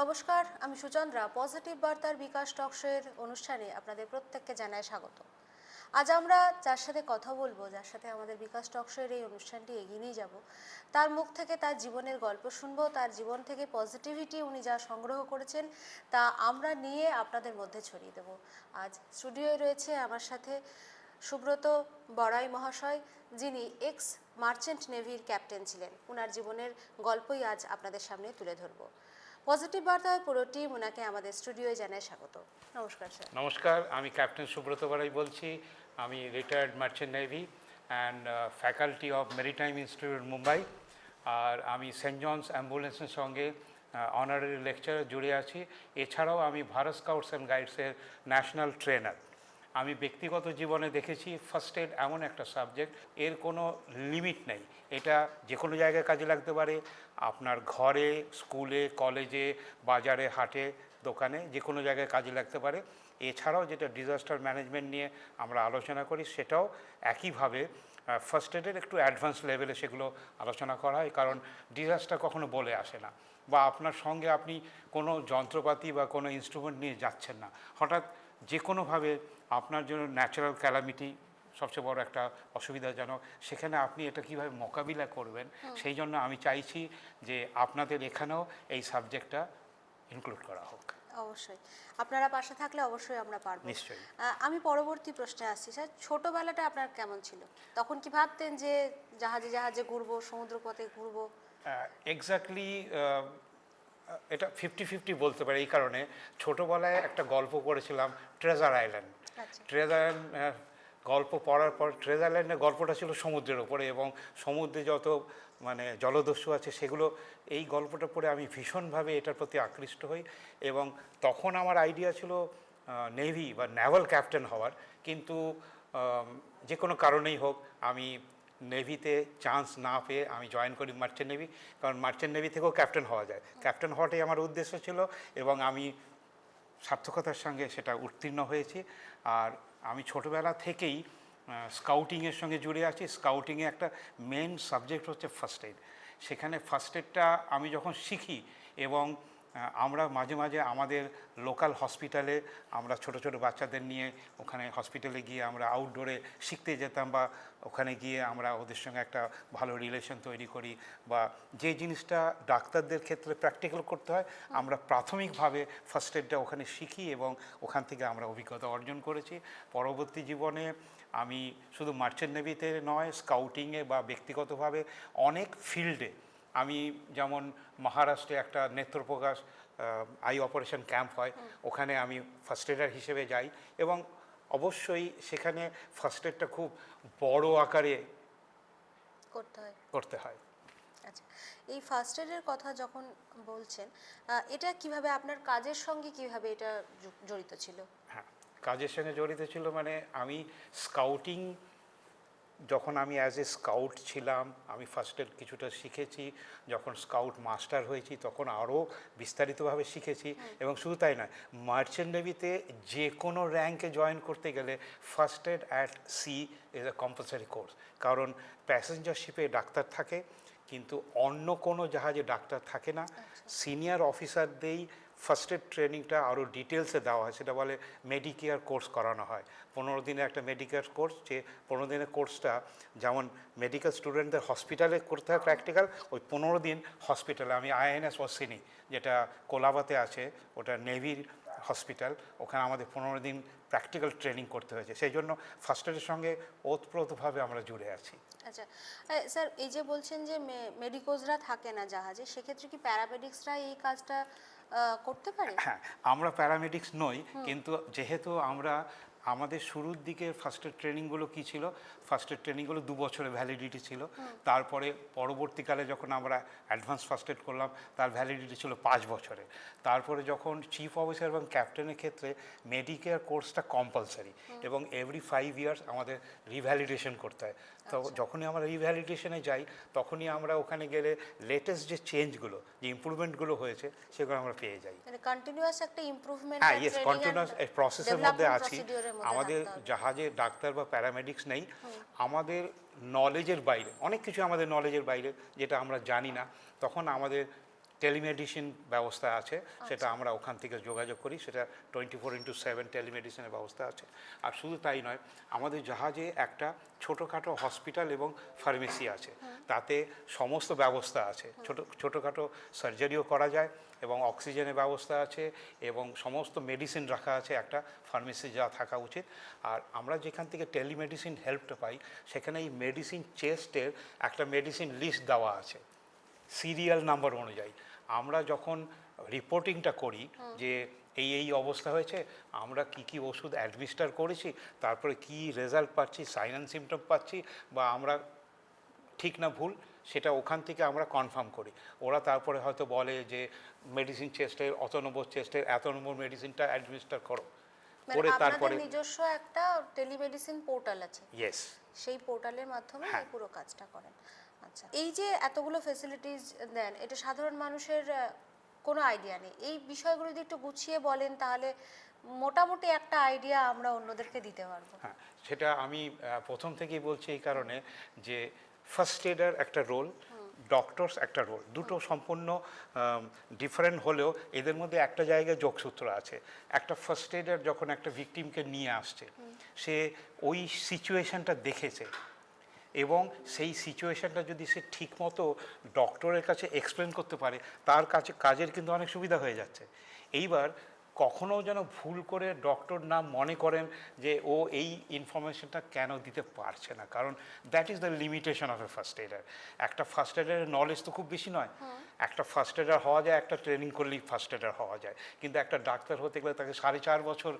নমস্কার, আমি সুচন্দ্রা। পজিটিভ বার্তার বিকাশ টকশোয়ের অনুষ্ঠানে আপনাদের প্রত্যেককে জানাই স্বাগত। আজ আমরা যার সাথে কথা বলব, যার সাথে আমাদের বিকাশ টকশোয়ের এই অনুষ্ঠানটি এগিয়ে নিয়ে যাব, তার মুখ থেকে তার জীবনের গল্প শুনব, তার জীবন থেকে পজিটিভিটি উনি যা সংগ্রহ করেছেন, তা আমরা নিয়ে আপনাদের মধ্যে ছড়িয়ে দেব। আজ স্টুডিওয়ে রয়েছে আমার সাথে সুব্রত বড়াই মহাশয়, যিনি এক্স মার্চেন্ট নেভির ক্যাপ্টেন ছিলেন। ওনার জীবনের গল্পই আজ আপনাদের সামনে তুলে ধরবো। পজিটিভ বার্তায় পুরো টিম ওনাকে আমাদের স্টুডিওয়ে জানায় স্বাগত। নমস্কার, স্যার। নমস্কার, আমি ক্যাপ্টেন সুব্রত বারাই বলছি। আমি retired merchant navy and faculty of maritime institute Mumbai আর আমি সেন্ট জনস অ্যাম্বুলেন্সের সঙ্গে অনারারি লেকচার জুড়ে আছি। এছাড়াও আমি ভারত স্কাউটস অ্যান্ড গাইডসের ন্যাশনাল ট্রেনার আমি ব্যক্তিগত জীবনে দেখেছি ফার্স্ট এড এমন একটা সাবজেক্ট এর কোনো লিমিট নেই। এটা যে কোনো জায়গায় কাজে লাগতে পারে, আপনার ঘরে স্কুলে কলেজে বাজারে, হাটে, দোকানে যে কোনো জায়গায় কাজে লাগতে পারে। এছাড়াও যেটা ডিজাস্টার ম্যানেজমেন্ট নিয়ে আমরা আলোচনা করি, সেটাও একইভাবে ফার্স্ট এডের একটু অ্যাডভান্স লেভেলে সেগুলো আলোচনা করা হয়, কারণ ডিজাস্টার কখনো বলে আসে না। বা আপনার সঙ্গে আপনি কোনো যন্ত্রপাতি বা কোনো ইনস্ট্রুমেন্ট নিয়ে যাচ্ছেন না। হঠাৎ যে কোনোভাবে আপনার জন্য ন্যাচারাল ক্যালামিটি সবচেয়ে বড় একটা অসুবিধাজনক। সেখানে আপনি এটা কীভাবে মোকাবিলা করবেন সেই জন্য আমি চাইছি যে আপনাদের এখানেও এই সাবজেক্টটা ইনক্লুড করা হোক। অবশ্যই। আপনারা পাশে থাকলে অবশ্যই আমরা পারব। নিশ্চয়ই। আমি পরবর্তী প্রশ্নে আসছি স্যার। ছোটবেলাটা আপনার কেমন ছিল? তখন কি ভাবতেন যে জাহাজে জাহাজে ঘুরবো সমুদ্রপথে ঘুরবো? এক্স্যাক্টলি এটা ফিফটি ফিফটি বলতে পারি এই কারণে। ছোটোবেলায় একটা গল্প করেছিলাম ট্রেজার আইল্যান্ড ট্রেজার আইল্যান্ড গল্প পড়ার পর ট্রেজার আইল্যান্ডের গল্পটা ছিল সমুদ্রের ওপরে এবং সমুদ্রে যত মানে জলদস্যু আছে সেগুলো, এই গল্পটা পড়ে আমি ভীষণভাবে এটার প্রতি আকৃষ্ট হই এবং তখন আমার আইডিয়া ছিল নেভি বা নেভাল ক্যাপ্টেন হওয়ার। কিন্তু যে কোনো কারণেই হোক আমি নেভিতে চান্স না পেয়ে আমি জয়েন করি মার্চেন্ট নেভি। কারণ মার্চেন্ট নেভি থেকেও ক্যাপ্টেন হওয়া যায়। ক্যাপ্টেন হওয়াটাই আমার উদ্দেশ্য ছিল এবং আমি সার্থকতার সঙ্গে সেটা উত্তীর্ণ হয়েছে। আর আমি ছোটবেলা থেকেই স্কাউটিংয়ের সঙ্গে জুড়ে আছি। স্কাউটিংয়ে একটা মেন সাবজেক্ট হচ্ছে ফার্স্ট এড সেখানে ফার্স্ট এডটা আমি যখন শিখি এবং আমরা মাঝে মাঝে আমাদের লোকাল হসপিটালে আমরা ছোট ছোট বাচ্চাদের নিয়ে ওখানে হসপিটালে গিয়ে আমরা আউটডোরে শিখতে যেতাম বা ওখানে গিয়ে আমরা ওদের সঙ্গে একটা ভালো রিলেশন তৈরি করি বা যে জিনিসটা ডাক্তারদের ক্ষেত্রে প্র্যাকটিক্যাল করতে হয়, আমরা প্রাথমিকভাবে ফার্স্ট এডটা ওখানে শিখি এবং ওখান থেকে আমরা অভিজ্ঞতা অর্জন করেছি। পরবর্তী জীবনে আমি শুধু মার্চেন্ট নেভিতে নয় স্কাউটিংয়ে বা ব্যক্তিগতভাবে অনেক ফিল্ডে আমি যেমন মহারাষ্ট্রে একটা নেত্রপ্রকাশ আই অপারেশন ক্যাম্প হয় ওখানে আমি ফার্স্ট এডার হিসেবে যাই এবং অবশ্যই সেখানে ফার্স্ট এডটা খুব বড় আকারে করতে হয়। করতে হয়। আচ্ছা এই ফার্স্ট এডের কথা যখন বলছেন এটা কীভাবে আপনার কাজের সঙ্গে কীভাবে এটা জড়িত ছিল? হ্যাঁ কাজের সঙ্গে জড়িত ছিল মানে আমি স্কাউটিং যখন আমি অ্যাজ এ স্কাউট ছিলাম আমি ফার্স্ট এড কিছুটা শিখেছি। যখন স্কাউট মাস্টার হয়েছি তখন আরও বিস্তারিতভাবে শিখেছি। এবং শুধু তাই নয় মার্চেন্ট নেভিতে যে কোনো র্যাঙ্কে জয়েন করতে গেলে first aid at sea is a compulsory course কারণ প্যাসেঞ্জার শিপে ডাক্তার থাকে কিন্তু অন্য কোনো জাহাজে ডাক্তার থাকে না। সিনিয়র অফিসারদেরই ফার্স্ট এড ট্রেনিংটা আরও ডিটেলসে দেওয়া হয়। সেটা বলে মেডিকেয়ার কোর্স করানো হয়। পনেরো দিনের একটা মেডিকেয়ার কোর্স যে পনেরো দিনের কোর্সটা যেমন মেডিকেল স্টুডেন্টদের হসপিটালে করতে হয় প্র্যাকটিক্যাল ওই পনেরো দিন হসপিটালে আমি আইএনএস ওসিনি যেটা কোলাবাতে আছে, ওটা নেভির হসপিটাল ওখানে আমাদের পনেরো দিন প্র্যাকটিক্যাল ট্রেনিং করতে হয়েছে। সেই জন্য ফার্স্ট এডের সঙ্গে ওতপ্রোতভাবে আমরা জুড়ে আছি। আচ্ছা স্যার, এই যে বলছেন যে মেডিকোজরা থাকে না জাহাজে, সেক্ষেত্রে কি প্যারামেডিক্সরা এই কাজটা করতে পারে? হ্যাঁ আমরা প্যারামেডিক্স নই কিন্তু যেহেতু আমরা আমাদের শুরুর দিকে ফার্স্ট এড ট্রেনিংগুলো কী ছিল? ফার্স্ট এড ট্রেনিংগুলো দু বছরের ভ্যালিডিটি ছিল। তারপরে পরবর্তীকালে যখন আমরা অ্যাডভান্স ফার্স্ট এড করলাম তার ভ্যালিডিটি ছিল পাঁচ বছরের। তারপরে যখন চিফ অফিসার এবং ক্যাপ্টেনের ক্ষেত্রে মেডিকেয়ার কোর্সটা কম্পালসারি এবং এভরি ফাইভ ইয়ার্স আমাদের রিভ্যালিডেশন করতে হয়। তো যখনই আমরা রিভ্যালিডেশনে যাই তখনই আমরা ওখানে গেলে লেটেস্ট যে চেঞ্জগুলো যে ইম্প্রুভমেন্টগুলো হয়েছে সেগুলো আমরা পেয়ে যাই। মানে কন্টিনিউয়াস একটা ইমপ্রুভমেন্ট হ্যাঁ ইয়েস কন্টিনিউয়াস প্রসেসের মধ্যে আছি। আমাদের জাহাজে ডাক্তার বা প্যারামেডিক্স নেই। আমাদের নলেজের বাইরে অনেক কিছু আমাদের নলেজের বাইরে যেটা আমরা জানি না তখন আমাদের টেলিমেডিসিন ব্যবস্থা আছে সেটা আমরা ওখান থেকে যোগাযোগ করি সেটা টোয়েন্টি ফোর ইন্টু সেভেন টেলিমেডিসিনের ব্যবস্থা আছে। আর শুধু তাই নয় আমাদের জাহাজে একটা ছোটোখাটো হসপিটাল এবং ফার্মেসি আছে। তাতে সমস্ত ব্যবস্থা আছে। ছোটো ছোটোখাটো সার্জারিও করা যায় এবং অক্সিজেনের ব্যবস্থা আছে এবং সমস্ত মেডিসিন রাখা আছে একটা ফার্মেসি যা থাকা উচিত। আর আমরা যেখান থেকে টেলিমেডিসিন হেল্পটা পাই সেখানে এই মেডিসিন চেস্টের একটা মেডিসিন লিস্ট দেওয়া আছে। সিরিয়াল নাম্বার অনুযায়ী। আমরা যখন রিপোর্টিংটা করি যে এই এই অবস্থা হয়েছে আমরা কি কি ওষুধ অ্যাডমিনিস্টার করেছি তারপরে কি রেজাল্ট পাচ্ছি সাইন অ্যান্ড সিমটম পাচ্ছি বা আমরা ঠিক না ভুল সেটা ওখান থেকে আমরা কনফার্ম করি। ওরা তারপরে হয়তো বলে যে মেডিসিন চেস্টের অত নম্বর চেস্টের এত নম্বর মেডিসিনটা অ্যাডমিনিস্টার করো। মানে করে তারপরে নিজস্ব একটা টেলিমেডিসিন পোর্টাল আছে? ইয়েস সেই পোর্টালের মাধ্যমে হ্যাঁ। পুরো কাজটা করেন। আচ্ছা। এই যে এতগুলো ফেসিলিটিস দেন এটা সাধারণ মানুষের কোনো আইডিয়া নেই। এই বিষয়গুলো যদি একটু গুছিয়ে বলেন তাহলে মোটামুটি একটা আইডিয়া আমরা অন্যদেরকে দিতে পারব। হ্যাঁ সেটা আমি প্রথম থেকেই বলছি এই কারণে যে ফার্স্ট এডার একটা রোল ডক্টরস একটা রোল দুটো সম্পূর্ণ ডিফারেন্ট হলেও এদের মধ্যে একটা জায়গায় যোগসূত্র আছে। একটা ফার্স্ট এডার যখন একটা ভিকটিমকে নিয়ে আসছে সে ওই সিচুয়েশনটা দেখেছে। এবং সেই সিচুয়েশনটা যদি সে ঠিকমতো ডক্টরের কাছে এক্সপ্লেন করতে পারে তার কাছে কাজের কিন্তু অনেক সুবিধা হয়ে যাচ্ছে। এইবার কখনো যেন ভুল করে ডক্টর না মনে করেন যে ও এই ইনফরমেশনটা কেন দিতে পারছে না। কারণ that is the limitation of a first aider একটা ফার্স্ট এডারের নলেজ তো খুব বেশি নয়। একটা ফার্স্ট এডার হওয়া যায় একটা ট্রেনিং করলেই ফার্স্ট এডার হওয়া যায়। কিন্তু একটা ডাক্তার হতে গেলে তাকে সাড়ে চার বছর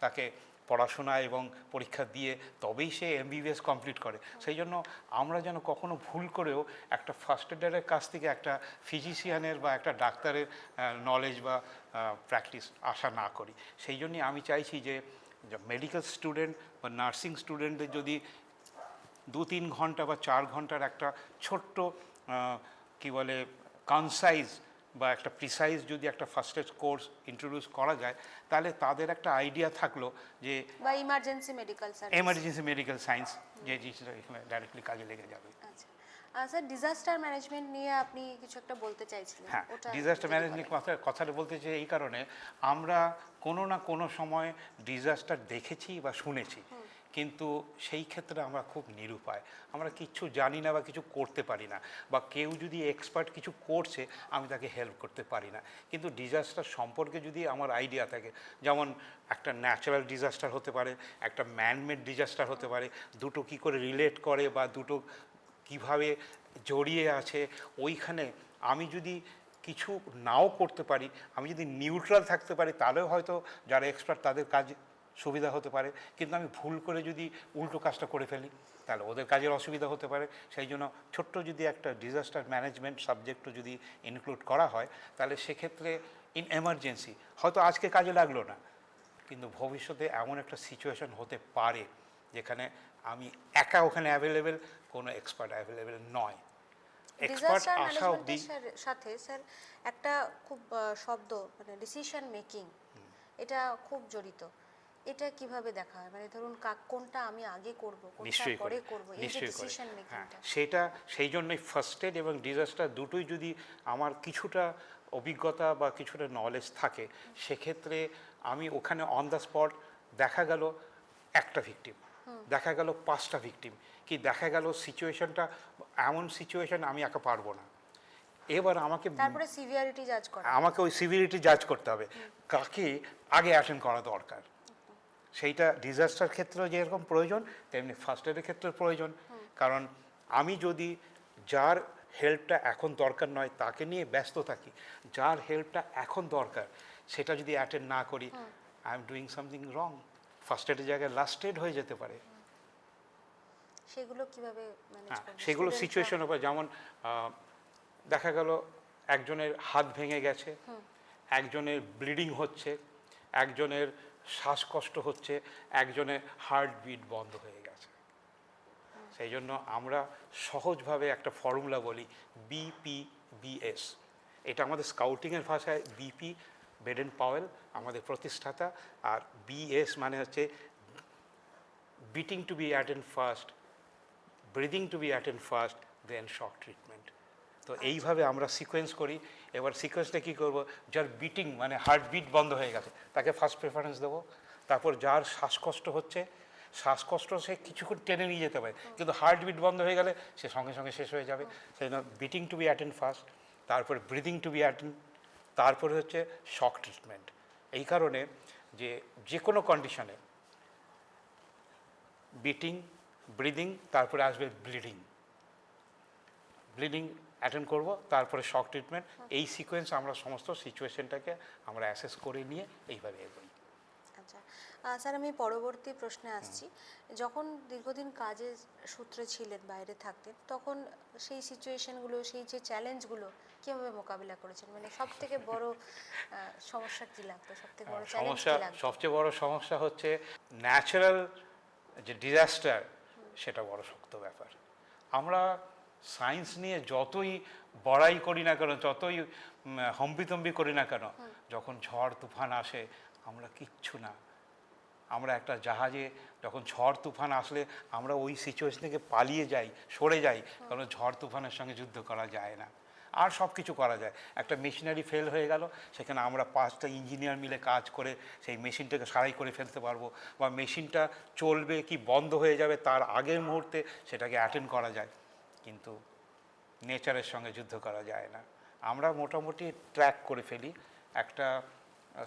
তাকে পড়াশোনা এবং পরীক্ষা দিয়ে তবেই সে এমবিবিএস কমপ্লিট করে। সেই জন্য আমরা যেন কখনো ভুল করেও একটা ফার্স্ট এডারের কাছ থেকে একটা ফিজিশিয়ানের বা একটা ডাক্তারের নলেজ বা প্র্যাকটিস আশা না করি। সেই জন্যই আমি চাইছি যে মেডিকেল স্টুডেন্ট বা নার্সিং স্টুডেন্টদের যদি দু তিন ঘণ্টা বা চার ঘণ্টার একটা ছোট্ট কি বলে কনসাইজ বা একটা প্রিসাইজ যদি একটা ফার্স্ট এড কোর্স ইন্ট্রোডিউস করা যায় তাহলে তাদের একটা আইডিয়া থাকল যে বা emergency medical service emergency medical science যে জিনিসটা এখানে ডাইরেক্টলি কাজে লেগে যাবে। আচ্ছা। স্যার ডিজাস্টার ম্যানেজমেন্ট নিয়ে আপনি কিছু একটা বলতে চাইছিলেন। হ্যাঁ ডিজাস্টার ম্যানেজমেন্ট কথা কথাটা বলতে চাই এই কারণে আমরা কোনো না কোনো সময় ডিজাস্টার দেখেছি বা শুনেছি। কিন্তু সেই ক্ষেত্রে আমরা খুব নিরুপায়। আমরা কিচ্ছু জানি না বা কিছু করতে পারি না বা কেউ যদি এক্সপার্ট কিছু করছে, আমি তাকে হেল্প করতে পারি না। কিন্তু ডিজাস্টার সম্পর্কে যদি আমার আইডিয়া থাকে, যেমন একটা ন্যাচারাল ডিজাস্টার হতে পারে, একটা ম্যানমেড ডিজাস্টার হতে পারে, দুটো কি করে রিলেট করে বা দুটো কীভাবে জড়িয়ে আছে, ওইখানে আমি যদি কিছু নাও করতে পারি, আমি যদি নিউট্রাল থাকতে পারি, তাহলেও হয়তো যারা এক্সপার্ট তাদের কাজ সুবিধা হতে পারে। কিন্তু আমি ভুল করে যদি উল্টো কাজটা করে ফেলি তাহলে ওদের কাজের অসুবিধা হতে পারে। সেই জন্য ছোট্ট যদি একটা ডিজাস্টার ম্যানেজমেন্ট সাবজেক্টও যদি ইনক্লুড করা হয় তাহলে সেক্ষেত্রে ইন এমার্জেন্সি হয়তো আজকে কাজে লাগল না কিন্তু ভবিষ্যতে এমন একটা সিচুয়েশন হতে পারে যেখানে আমি একা ওখানে অ্যাভেলেবেল কোনো এক্সপার্ট অ্যাভেলেবেল নয়। এক্সপার্ট আসা অবধি সাথে স্যার একটা খুব শব্দ মানে ডিসিশন মেকিং এটা খুব জড়িত। এটা কীভাবে দেখা হয়? মানে ধরুন কাক- কোনটা আমি আগে করব কোনটা পরে করে। করব? এই যে ডিসিশন হ্যাঁ। মেকিংটা সেটা সেই জন্যই ফার্স্ট এড এবং ডিজাস্টার দুটোই যদি আমার কিছুটা অভিজ্ঞতা বা কিছুটা নলেজ থাকে সেক্ষেত্রে আমি ওখানে অন দ্য স্পট দেখা গেল একটা ভিকটিম দেখা গেল পাঁচটা ভিকটিম কি দেখা গেল সিচুয়েশনটা এমন সিচুয়েশন আমি একা পারব না। এবার আমাকে তারপরে সিভিয়ারিটি জাজ করা। আমাকে ওই সিভিলিটি জাজ করতে হবে। কাকে আগে অ্যাটেন্ড করা দরকার? সেইটা ডিজাস্টার ক্ষেত্রেও যেরকম প্রয়োজন তেমনি ফার্স্ট এডের ক্ষেত্রে প্রয়োজন। কারণ আমি যদি যার হেল্পটা এখন দরকার নয় তাকে নিয়ে ব্যস্ত থাকি যার হেল্পটা এখন দরকার সেটা যদি অ্যাটেন্ড না করি I am doing something wrong first এডের জায়গায় লাস্ট এড হয়ে যেতে পারে। সেগুলো কীভাবে হ্যাঁ সেগুলো সিচুয়েশন উপর যেমন দেখা গেল একজনের হাত ভেঙে গেছে একজনের ব্লিডিং হচ্ছে একজনের শ্বাসকষ্ট হচ্ছে, একজনের হার্ট বিট বন্ধ হয়ে গেছে। সেই জন্য আমরা সহজভাবে একটা ফর্মুলা বলি বিপি বিপিবিএস এটা আমাদের স্কাউটিংয়ের ভাষায় বিপি বেডেন পাওয়েল আমাদের প্রতিষ্ঠাতা। আর বিএস মানে হচ্ছে beating to be attend first breathing to be attend first then shock treatment তো এইভাবে আমরা সিকোয়েন্স করি। এবার সিকোয়েন্সটা কী করব? যার বিটিং মানে হার্টবিট বন্ধ হয়ে গেছে, তাকে ফার্স্ট প্রেফারেন্স দেবো। তারপর যার শ্বাসকষ্ট হচ্ছে, শ্বাসকষ্ট সে কিছুক্ষণ টেনে নিয়ে যেতে পারে, কিন্তু হার্টবিট বন্ধ হয়ে গেলে সে সঙ্গে সঙ্গে শেষ হয়ে যাবে। সেই জন্য beating to be attend first তারপর ব্রিদিং টু বি অ্যাটেন্ড তারপরে হচ্ছে শক ট্রিটমেন্ট এই কারণে যে যে কোনো কন্ডিশনে বিটিং ব্রিদিং তারপরে আসবে ব্লিডিং ব্লিডিং অ্যাটেন্ড করব তারপরে শক ট্রিটমেন্ট এই সিকোয়েন্স আমরা সমস্ত সিচুয়েশনটাকে আমরা অ্যাসেস করে নিয়ে এইভাবে এগোই। আচ্ছা স্যার আমি পরবর্তী প্রশ্নে আসছি। যখন দীর্ঘদিন কাজের সূত্রে ছিলেন বাইরে থাকতেন তখন সেই সিচুয়েশনগুলো সেই যে চ্যালেঞ্জগুলো কীভাবে মোকাবিলা করেছেন? মানে সব থেকে বড় সমস্যা কী লাগতো? সব থেকে বড় সমস্যা সবচেয়ে বড় সমস্যা হচ্ছে ন্যাচারাল যে ডিজাস্টার সেটা বড় শক্ত ব্যাপার। আমরা সায়েন্স নিয়ে যতই বড়াই করি না কেন যতই হম্বিতম্বি করি না কেন যখন ঝড় তুফান আসে আমরা কিচ্ছু না। আমরা একটা জাহাজে যখন ঝড় তুফান আসলে আমরা ওই সিচুয়েশন থেকে পালিয়ে যাই সরে যাই কারণ ঝড় তুফানের সঙ্গে যুদ্ধ করা যায় না। আর সব কিছু করা যায়। একটা মেশিনারি ফেল হয়ে গেল সেখানে আমরা পাঁচটা ইঞ্জিনিয়ার মিলে কাজ করে সেই মেশিনটাকে সারাই করে ফেলতে পারব বা মেশিনটা চলবে কি বন্ধ হয়ে যাবে তার আগের মুহূর্তে সেটাকে অ্যাটেন্ড করা যায়। কিন্তু নেচারের সঙ্গে যুদ্ধ করা যায় না। আমরা মোটামুটি ট্র্যাক করে ফেলি। একটা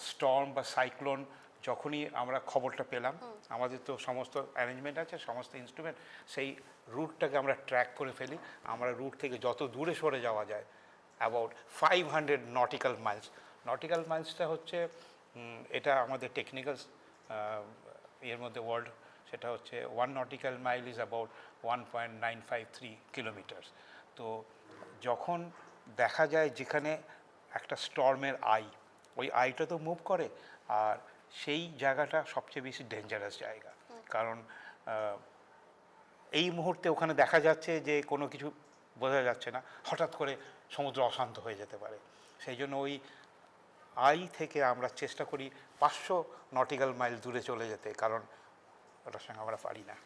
স্টর্ম বা সাইক্লোন যখনই আমরা খবরটা পেলাম আমাদের তো সমস্ত অ্যারেঞ্জমেন্ট আছে সমস্ত ইনস্ট্রুমেন্ট সেই রুটটাকে আমরা ট্র্যাক করে ফেলি। আমরা রুট থেকে যত দূরে সরে যাওয়া যায় about five hundred nautical miles. Nautical মাইলসটা হচ্ছে এটা আমাদের টেকনিক্যাল এর মধ্যে ওয়ার্ল্ড সেটা হচ্ছে one nautical mile is about one point nine five three kilometres তো যখন দেখা যায় যেখানে একটা স্টর্মের আই ওই আইটা তো মুভ করে, আর সেই জায়গাটা সবচেয়ে বেশি ডেঞ্জারাস জায়গা। কারণ এই মুহূর্তে ওখানে দেখা যাচ্ছে যে কোনো কিছু বোঝা যাচ্ছে না, হঠাৎ করে সমুদ্র অশান্ত হয়ে যেতে পারে। সেই জন্য ওই আই থেকে আমরা চেষ্টা করি পাঁচশো নটিক্যাল মাইল দূরে চলে যেতে, কারণ ওটার সঙ্গে আমরা পারি না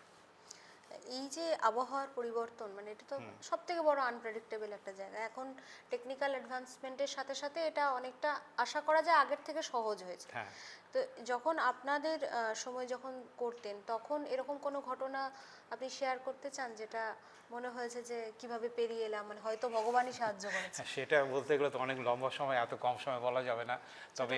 এই যে আবহাওয়ার পরিবর্তন মানে এটা তো সব থেকে বড় আনপ্রেডিক্টেবল একটা জায়গা। এখন টেকনিক্যাল অ্যাডভান্সমেন্টের সাথে সাথে এটা অনেকটা আশা করা যায় আগের থেকে সহজ হয়েছে। হ্যাঁ। তো যখন আপনাদের সময় যখন করতেন তখন এরকম কোনো ঘটনা আপনি শেয়ার করতে চান যেটা মনে হয়েছে যে কীভাবে পেরিয়ে এলাম? মানে হয়তো ভগবানই সাহায্য করেছে। হ্যাঁ, সেটা বলতে গেলে তো অনেক লম্বা সময় এত কম সময় বলা যাবে না। তবে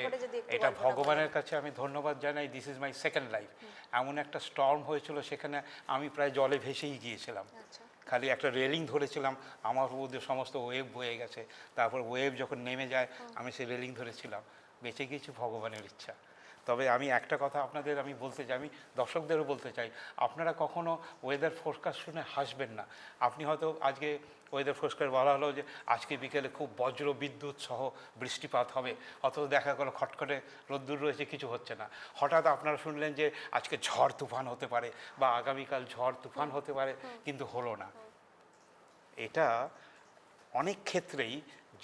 এটা ভগবানের কাছে আমি ধন্যবাদ জানাই this is my second life এমন একটা স্টর্ম হয়েছিল সেখানে আমি প্রায় জলে ভেসেই গিয়েছিলাম। আচ্ছা। খালি একটা রেলিং ধরেছিলাম আমার মধ্যে সমস্ত ওয়েভ বয়ে গেছে। তারপর ওয়েভ যখন নেমে যায় আমি সেই রেলিং ধরেছিলাম। বেঁচে গিয়েছি ভগবানের ইচ্ছা। তবে আমি একটা কথা আপনাদের আমি বলতে চাই, আমি দর্শকদেরও বলতে চাই, আপনারা কখনো ওয়েদার ফোরকাস্ট শুনে হাসবেন না। আপনি হয়তো আজকে ওয়েদার ফোরকাস্ট বলা হলো যে আজকে বিকেলে খুব বজ্র বিদ্যুৎ সহ বৃষ্টিপাত হবে, অথচ দেখা গেলো খটখটে রোদ্দুর রয়েছে, কিছু হচ্ছে না। হঠাৎ আপনারা শুনলেন যে আজকে ঝড় তুফান হতে পারে বা আগামীকাল ঝড় তুফান হতে পারে, কিন্তু হলো না। এটা অনেক ক্ষেত্রেই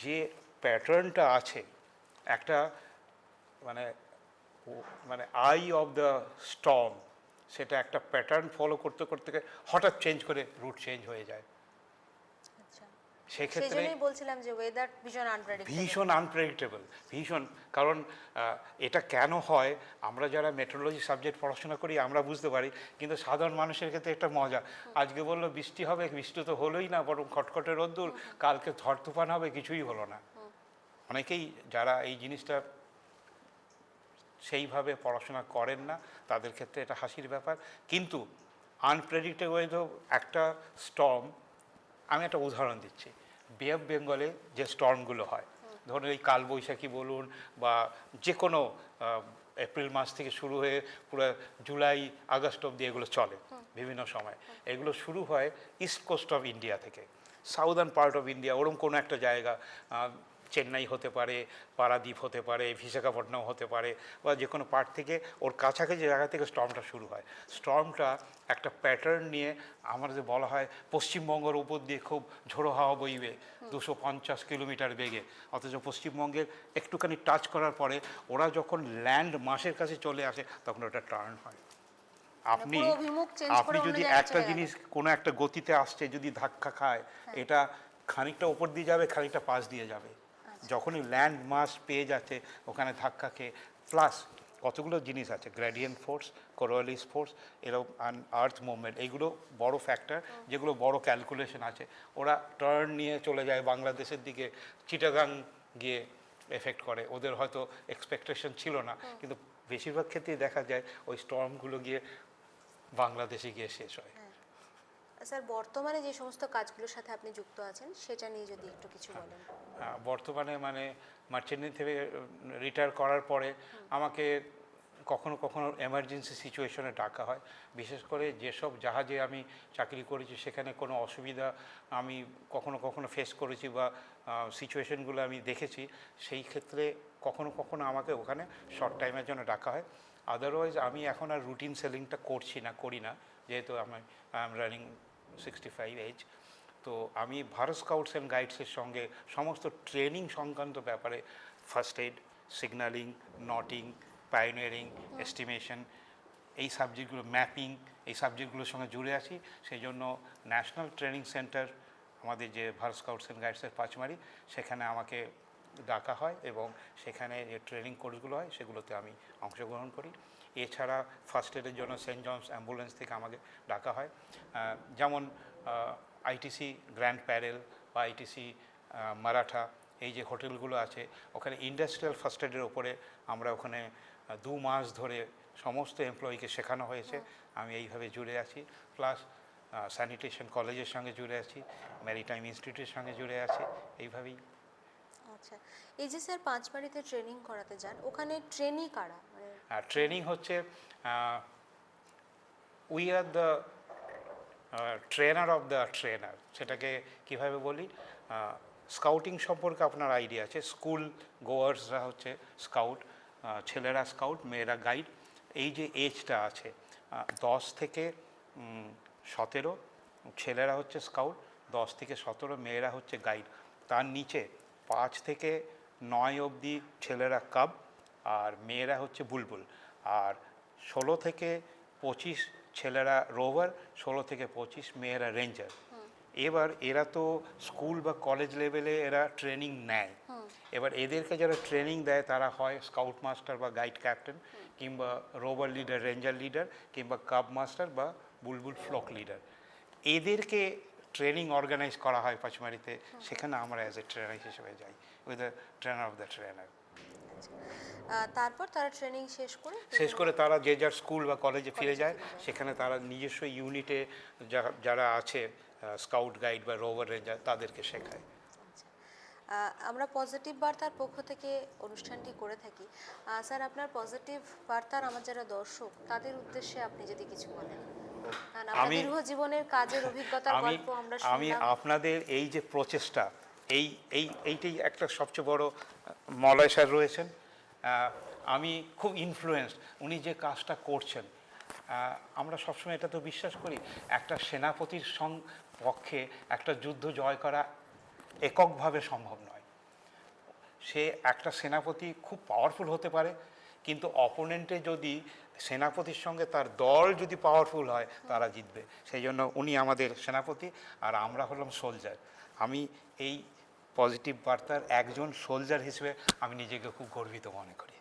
যে প্যাটার্নটা আছে, একটা মানে মানে আই অফ দ্য স্টর্ম সেটা একটা প্যাটার্ন ফলো করতে করতে হঠাৎ চেঞ্জ করে রুট চেঞ্জ হয়ে যায়। আচ্ছা। সেক্ষেত্রে বলছিলাম যে ওয়েদার ভীষণ আনপ্রেডিক্টেবল ভীষণ আনপ্রেডিক্টেবল ভীষণ কারণ এটা কেন হয় আমরা যারা মেট্রোলজি সাবজেক্ট পড়াশোনা করি আমরা বুঝতে পারি কিন্তু সাধারণ মানুষের ক্ষেত্রে একটা মজা। আজকে বলল বৃষ্টি হবে বৃষ্টি তো হলোই না বরং খটখটে রোদ্দুর কালকে ঝড় তুফান হবে কিছুই হলো না। অনেকেই যারা এই জিনিসটা সেইভাবে পড়াশোনা করেন না, তাদের ক্ষেত্রে এটা হাসির ব্যাপার। কিন্তু আনপ্রেডিক্টেবল একটা স্টর্ম আমি একটা উদাহরণ দিচ্ছি। বে অফ বেঙ্গলে যে স্টর্মগুলো হয়, ধরুন এই কালবৈশাখী বলুন বা যে কোনো এপ্রিল মাস থেকে শুরু হয়ে পুরো জুলাই আগস্ট অব্দি এগুলো চলে বিভিন্ন সময়। এগুলো শুরু হয় ইস্ট কোস্ট অফ ইন্ডিয়া থেকে। সাউদার্ন পার্ট অফ ইন্ডিয়া ওরম কোনো একটা জায়গা চেন্নাই হতে পারে পারাদ্বীপ হতে পারে বিশাখাপট্টনম হতে পারে বা যে কোনো পার্ট থেকে ওর কাছাকাছি জায়গা থেকে স্টর্মটা শুরু হয়। স্টর্মটা একটা প্যাটার্ন নিয়ে আমাদের বলা হয় পশ্চিমবঙ্গের উপর দিয়ে খুব ঝোড়ো হাওয়া বইবে দুশো পঞ্চাশ কিলোমিটার বেগে। অথচ পশ্চিমবঙ্গের একটুখানি টাচ করার পরে ওরা যখন ল্যান্ড মাসের কাছে চলে আসে তখন ওটা টার্ন হয়। আপনি change করে আপনি যদি একটা জিনিস কোনো একটা গতিতে আসছে যদি ধাক্কা খায় এটা খানিকটা ওপর দিয়ে যাবে খানিকটা পাশ দিয়ে যাবে। যখনই ল্যান্ড মাস পেয়ে যাচ্ছে ওখানে ধাক্কা খেয়ে প্লাস কতগুলো জিনিস আছে গ্র্যাডিয়েন্ট ফোর্স কোরোয়ালিস ফোর্স এরকম আর্থ মুভমেন্ট এইগুলো বড় ফ্যাক্টর যেগুলো বড় ক্যালকুলেশন আছে। ওরা টার্ন নিয়ে চলে যায় বাংলাদেশের দিকে চিটাগাং গিয়ে এফেক্ট করে। ওদের হয়তো এক্সপেকটেশন ছিল না কিন্তু বেশিরভাগ ক্ষেত্রেই দেখা যায় ওই স্টর্মগুলো গিয়ে বাংলাদেশে গিয়ে শেষ হয়। স্যার বর্তমানে যে সমস্ত কাজগুলোর সাথে আপনি যুক্ত আছেন সেটা নিয়ে যদি একটু কিছু বলেন। বর্তমানে মানে মার্চেন্ট থেকে রিটায়ার করার পরে আমাকে কখনো কখনো এমার্জেন্সি সিচুয়েশনে ডাকা হয়। বিশেষ করে যেসব জাহাজে আমি চাকরি করেছি সেখানে কোনো অসুবিধা আমি কখনো কখনো ফেস করেছি বা সিচুয়েশনগুলো আমি দেখেছি সেই ক্ষেত্রে কখনো কখনো আমাকে ওখানে শর্ট টাইমের জন্য ডাকা হয়। আদারওয়াইজ আমি এখন আর রুটিন সেলিংটা করছি না করি না। যেহেতু আমি I am running sixty five age তো আমি ভারত স্কাউটস অ্যান্ড গাইডসের সঙ্গে সমস্ত ট্রেনিং সংক্রান্ত ব্যাপারে first aid signalling knotting pioneering estimation এই সাবজেক্টগুলো ম্যাপিং এই সাবজেক্টগুলোর সঙ্গে জুড়ে আছি। সেই জন্য ন্যাশনাল ট্রেনিং সেন্টার আমাদের যে ভারত স্কাউটস অ্যান্ড গাইডসের পাঁচমারি সেখানে আমাকে ডাকা হয় এবং সেখানে যে ট্রেনিং কোর্সগুলো হয় সেগুলোতে আমি অংশগ্রহণ করি। এছাড়া ফার্স্ট এডের জন্য সেন্ট জনস অ্যাম্বুলেন্স থেকে আমাকে ডাকা হয়। যেমন আইটিসি গ্র্যান্ড প্যারেল বা আইটিসি মারাঠা এই যে হোটেলগুলো আছে ওখানে ইন্ডাস্ট্রিয়াল ফার্স্ট এডের ওপরে আমরা ওখানে দু মাস ধরে সমস্ত এমপ্লয়িকে শেখানো হয়েছে। আমি এইভাবে জুড়ে আছি। প্লাস স্যানিটেশন কলেজের সঙ্গে জুড়ে আছি ম্যারিটাইম ইনস্টিটিউটের সঙ্গে জুড়ে আছি। এইভাবেই আচ্ছা এই যে স্যার পাঁচবাড়িতে ট্রেনিং করাতে যান, ওখানে ট্রেনি কারা? মানে ট্রেনিং হচ্ছে we are the trainer of the trainer সেটাকে কীভাবে বলি? স্কাউটিং সম্পর্কে আপনার আইডিয়া আছে। স্কুল গোয়ার্সরা হচ্ছে স্কাউট ছেলেরা স্কাউট মেয়েরা গাইড এই যে এজটা আছে দশ থেকে সতেরো, ছেলেরা হচ্ছে স্কাউট দশ থেকে সতেরো, মেয়েরা হচ্ছে গাইড তার নিচে পাঁচ থেকে নয় অবধি ছেলেরা কাব আর মেয়েরা হচ্ছে বুলবুল। আর ষোলো থেকে পঁচিশ ছেলেরা রোভার ষোলো থেকে পঁচিশ মেয়েরা রেঞ্জার। এবার এরা তো স্কুল বা কলেজ লেভেলে এরা ট্রেনিং নেয়। এবার এদেরকে যারা ট্রেনিং দেয় তারা হয় স্কাউট মাস্টার বা গাইড ক্যাপ্টেন কিংবা রোভার লিডার রেঞ্জার লিডার কিংবা কাব মাস্টার বা বুলবুল ফ্লক লিডার। এদেরকে ট্রেনিং অর্গানাইজ করা হয় পাঁচমারিতে সেখানে আমরা অ্যাজ এ ট্রেনার হিসেবে যাই with the trainer of the trainer তারপর তারা ট্রেনিং শেষ করে শেষ করে তারা যে যার স্কুল বা কলেজে ফিরে যায় সেখানে তারা নিজস্ব ইউনিটে যারা আছে স্কাউট গাইড বা রোভার রেঞ্জার তাদেরকে শেখায়। আচ্ছা। আমরা পজিটিভ বার্তার পক্ষ থেকে অনুষ্ঠানটি করে থাকি। স্যার আপনার পজিটিভ বার্তার আমার যারা দর্শক তাদের উদ্দেশ্যে আপনি যদি কিছু বলেন। আমি- জীবনের কাজের অভিজ্ঞতার আমি গল্প আমরা আমি আপনাদের এই যে প্রচেষ্টা এই এই এইটাই একটা সবচেয়ে বড় মলয় স্যার রয়েছেন। আমি খুব ইনফ্লুয়েন্সড উনি যে কাজটা করছেন আমরা সবসময় এটা তো বিশ্বাস করি একটা সেনাপতির সং পক্ষে একটা যুদ্ধ জয় করা এককভাবে সম্ভব নয়। সে একটা সেনাপতি খুব পাওয়ারফুল হতে পারে কিন্তু অপোনেন্টে যদি সেনাপতির সঙ্গে তার দল যদি পাওয়ারফুল হয়, তারা জিতবে। সেই জন্য উনি আমাদের সেনাপতি, আর আমরা হলাম সোলজার আমি এই পজিটিভ বার্তার একজন সোলজার হিসেবে আমি নিজেকে খুব গর্বিত মনে করি।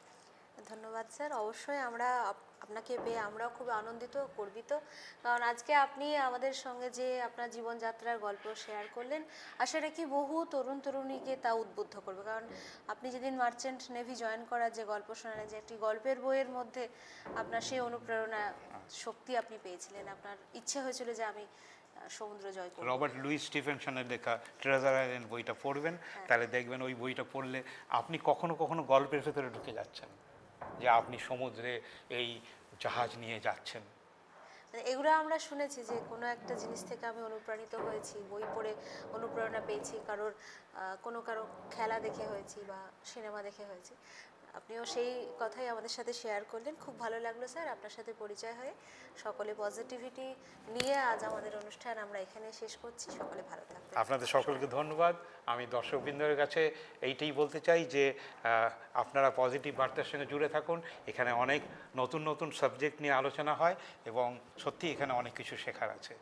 ধন্যবাদ স্যার। অবশ্যই আমরা আপ- আপনাকে পেয়ে আমরাও খুব আনন্দিত গর্বিত। কারণ আজকে আপনি আমাদের সঙ্গে যে আপনার জীবনযাত্রার গল্প শেয়ার করলেন আশা কি বহু তরুণ তরুণীকে তা উদ্বুদ্ধ করবে। কারণ আপনি যেদিন মার্চেন্ট নেভি জয়েন করার যে গল্প শোনালেন যে একটি গল্পের বইয়ের মধ্যে আপনার সেই অনুপ্রেরণা শক্তি আপনি পেয়েছিলেন আপনার ইচ্ছে হয়েছিল যে আমি সমুদ্র জয় করব। রবার্ট লুইস স্টিফেনসনের লেখা ট্রেজার আইল্যান্ড বইটা পড়বেন। তাহলে দেখবেন ওই বইটা পড়লে আপনি কখনো কখনো গল্পের ভেতরে ঢুকে যাচ্ছেন। যে আপনি সমুদ্রে এই জাহাজ নিয়ে যাচ্ছেন। এগুলো আমরা শুনেছি যে কোনো একটা জিনিস থেকে আমি অনুপ্রাণিত হয়েছি, বই পড়ে অনুপ্রেরণা পেয়েছি, কারোর কোনো কারও খেলা দেখে হয়েছি বা সিনেমা দেখে হয়েছি। আপনিও সেই কথাই আমাদের সাথে শেয়ার করলেন। খুব ভালো লাগল স্যার আপনার সাথে পরিচয় হয়ে। সকলে পজিটিভিটি নিয়ে আজ আমাদের অনুষ্ঠান আমরা এখানে শেষ করছি। সকলে ভালো থাকবেন। আপনাদের সকলকে ধন্যবাদ। আমি দর্শকবৃন্দের কাছে এইটাই বলতে চাই যে আপনারা পজিটিভ বার্তার সঙ্গে জুড়ে থাকুন। এখানে অনেক নতুন নতুন সাবজেক্ট নিয়ে আলোচনা হয় এবং সত্যি এখানে অনেক কিছু শেখার আছে।